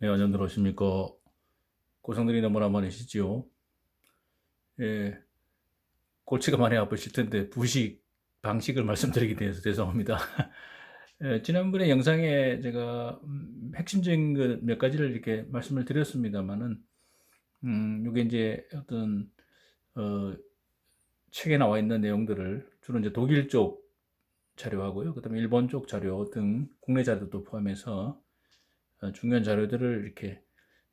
네, 안녕들 오십니까. 고성들이 너무나 많으시지요. 예, 골치가 많이 아프실 텐데, 부식 방식을 말씀드리게 돼서 죄송합니다. 예, 지난번에 영상에 제가 음, 핵심적인 그몇 가지를 이렇게 말씀을 드렸습니다만은, 음, 이게 이제 어떤, 어, 책에 나와 있는 내용들을 주로 이제 독일 쪽 자료하고요. 그 다음에 일본 쪽 자료 등 국내 자료도 포함해서 어, 중요한 자료들을 이렇게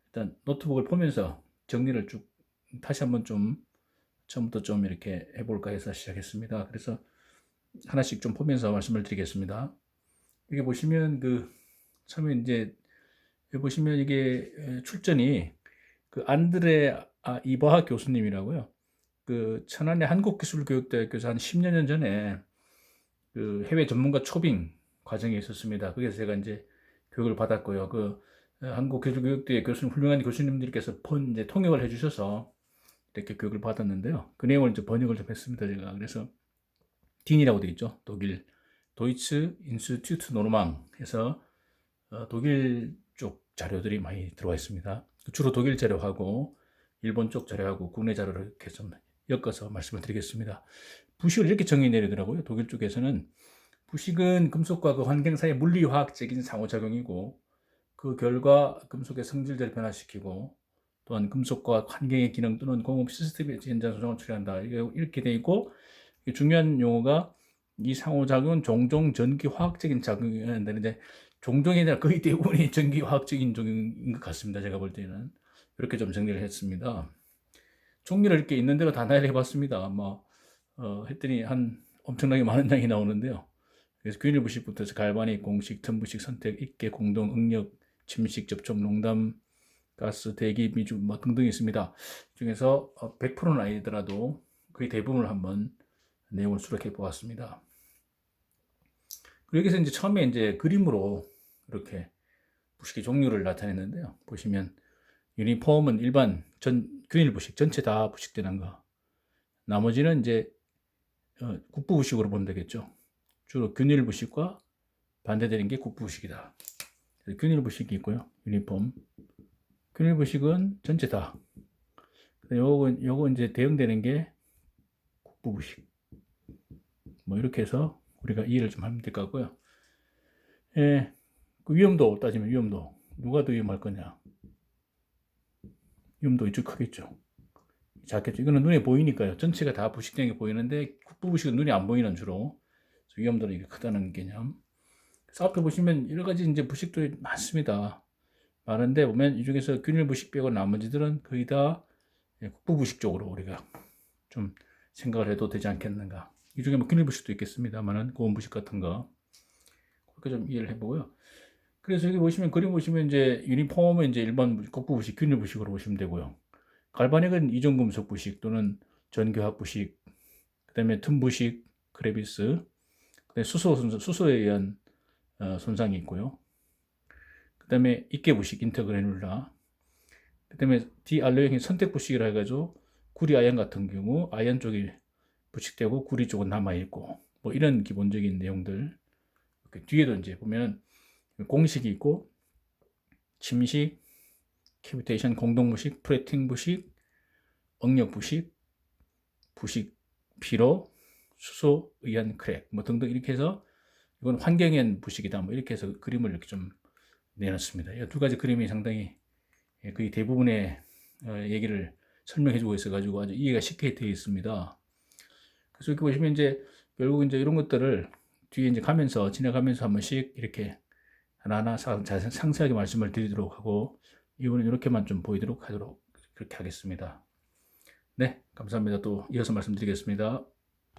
일단 노트북을 보면서 정리를 쭉 다시 한번 좀 처음부터 좀 이렇게 해볼까 해서 시작했습니다. 그래서 하나씩 좀 보면서 말씀을 드리겠습니다. 여기 보시면 그 처음에 이제 보시면 이게 에, 출전이 그 안드레 아, 이바하 교수님이라고요. 그 천안의 한국기술교육대학교에서 한 10년 전에 그 해외 전문가 초빙 과정이 있었습니다. 거기서 제가 이제 교육을 받았고요. 그 어, 한국기술교육대 교수님 훌륭한 교수님들께서 번 이제 통역을 해주셔서 이렇게 교육을 받았는데요. 그 내용을 이제 번역을 좀 했습니다. 제가 그래서 딘이라고 되어 있죠. 독일 도이츠 인스튜트 노르망에서 어, 독일 쪽 자료들이 많이 들어와 있습니다. 주로 독일 자료하고 일본 쪽 자료하고 국내 자료를 이렇게 좀 엮어서 말씀을 드리겠습니다. 부식을 이렇게 정의 내리더라고요. 독일 쪽에서는 부식은 금속과 그 환경 사이의 물리화학적인 상호작용이고 그 결과 금속의 성질들을 변화시키고 또한 금속과 환경의 기능 또는 공업 시스템의 현장 소장을 처리한다. 이렇게 돼 있고 중요한 용어가 이 상호작용은 종종 전기 화학적인 작용이 되는데 종종이 아니라 거의 대부분이 전기 화학적인 작용인 것 같습니다. 제가 볼 때는 이렇게 좀 정리를 했습니다. 종류를 이렇게 있는 대로 다 나열해 봤습니다. 뭐 어, 했더니 한 엄청나게 많은 양이 나오는데요. 그래서 균일 부식부터 해서 갈바닉, 공식, 틈부식, 선택, 입계, 공동, 응력, 침식, 접촉, 농담, 가스, 대기, 미주 뭐 등등 있습니다. 중에서 100%는 아니더라도 거의 대부분을 한번 내용을 수록해 보았습니다. 그리고 여기서 이제 처음에 이제 그림으로 이렇게 부식의 종류를 나타냈는데요. 보시면 유니폼은 일반 전 균일 부식 전체 다 부식되는 거. 나머지는 이제 어, 국부 부식으로 보면 되겠죠. 주로 균일 부식과 반대되는 게 국부 부식이다. 균일 부식이 있고요. 유니폼. 균일 부식은 전체 다. 요거 요거 이제 대응되는 게 국부 부식. 뭐 이렇게 해서 우리가 이해를 좀 하면 될 것 같고요. 예, 그 위험도 따지면 위험도 누가 더 위험할 거냐? 위험도 이쪽 크겠죠. 작겠죠. 이거는 눈에 보이니까요. 전체가 다 부식된 게 보이는데 국부 부식은 눈이 안 보이는 주로 위험도는 이게 크다는 개념. 그래서 앞에 보시면 여러 가지 이제 부식들이 많습니다. 많은데 보면 이 중에서 균일 부식 빼고 나머지들은 거의 다 예, 국부 부식 쪽으로 우리가 좀 생각을 해도 되지 않겠는가. 이 중에 뭐 균일 부식도 있겠습니다만은 고온 부식 같은 거 그렇게 좀 이해를 해보고요. 그래서 여기 보시면 그림 보시면 이제 유니폼은 이제 일반 국부 부식, 균일 부식으로 보시면 되고요. 갈바닉은 이중금속 부식 또는 전교학 부식, 그다음에 틈 부식, 크레비스, 수소 수소에 의한 어, 손상이 있고요. 그다음에 입계 부식, 인터그래놀라, 그다음에 디알로형의 선택 부식이라 해가지고 구리 아연 같은 경우 아연 쪽이 부식되고 구리 쪽은 남아 있고 뭐 이런 기본적인 내용들 뒤에도 이제 보면 공식이 있고 침식, 캐비테이션 공동 부식, 프레팅 부식, 응력 부식, 부식 피로, 수소 의한 크랙 뭐 등등 이렇게 해서 이건 환경엔 부식이다 뭐 이렇게 해서 그림을 이렇게 좀 내놨습니다. 이 두 가지 그림이 상당히 예, 거의 대부분의 어, 얘기를 설명해주고 있어가지고 아주 이해가 쉽게 되어 있습니다. 그래서 이렇게 보시면 이제 결국 이제 이런 것들을 뒤에 이제 가면서 지나가면서 한 번씩 이렇게 하나하나 상세하게 말씀을 드리도록 하고 이번엔 이렇게만 좀 보이도록 하도록 그렇게 하겠습니다. 네, 감사합니다. 또 이어서 말씀드리겠습니다.